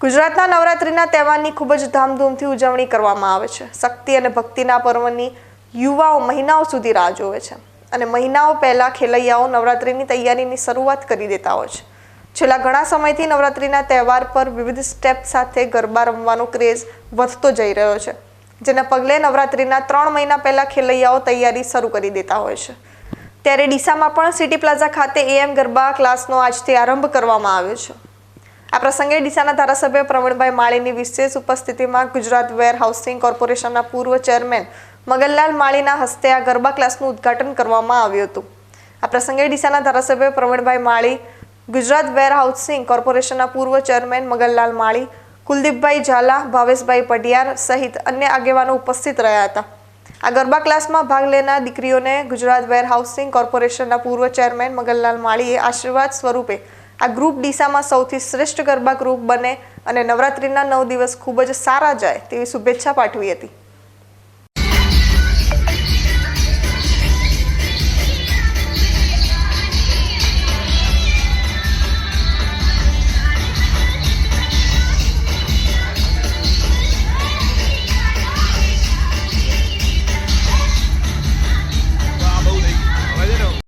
ગુજરાતના નવરાત્રિના તહેવારની ખૂબ જ ધામધૂમથી ઉજવણી કરવામાં આવે છે. શક્તિ અને ભક્તિના પર્વની યુવાઓ મહિનાઓ સુધી રાહ જોવે છે અને મહિનાઓ પહેલાં ખેલૈયાઓ નવરાત્રિની તૈયારીની શરૂઆત કરી દેતા હોય છે. છેલ્લા ઘણા સમયથી નવરાત્રિના તહેવાર પર વિવિધ સ્ટેપ સાથે ગરબા રમવાનો ક્રેઝ વધતો જઈ રહ્યો છે, જેના પગલે નવરાત્રિના ત્રણ મહિના પહેલાં ખેલૈયાઓ તૈયારી શરૂ કરી દેતા હોય છે. ત્યારે ડીસામાં પણ સિટી પ્લાઝા ખાતે એએમ ગરબા ક્લાસનો આજથી આરંભ કરવામાં આવ્યો છે. આ પ્રસંગે ડીસાના ધારાસભ્ય પ્રવીણભાઈ માળીની વિશેષ ઉપસ્થિતિમાં ગુજરાત વેર હાઉસિંગ કોર્પોરેશનના પૂર્વ ચેરમેન મગનલાલ માળીના હસ્તે આ ગરબા ક્લાસનું ઉદ્ઘાટન કરવામાં આવ્યું હતું. આ પ્રસંગે ડીસાના ધારાસભ્ય પ્રવીણભાઈ માળી, ગુજરાત વેર હાઉસિંગ કોર્પોરેશનના પૂર્વ ચેરમેન મગનલાલ માળી, કુલદીપભાઈ ઝાલા, ભાવેશભાઈ પઢિયાર સહિત અન્ય આગેવાનો ઉપસ્થિત રહ્યા હતા. આ ગરબા ક્લાસમાં ભાગ લેનાર દીકરીઓને ગુજરાત વેર હાઉસિંગ કોર્પોરેશનના પૂર્વ ચેરમેન મગનલાલ માળીએ આશીર્વાદ સ્વરૂપે આ ગ્રુપ ડીસામાં સૌથી શ્રેષ્ઠ ગરબા ગ્રુપ બને અને નવરાત્રિના નવ દિવસ ખૂબ જ સારા જાય તેવી શુભેચ્છા પાઠવી હતી.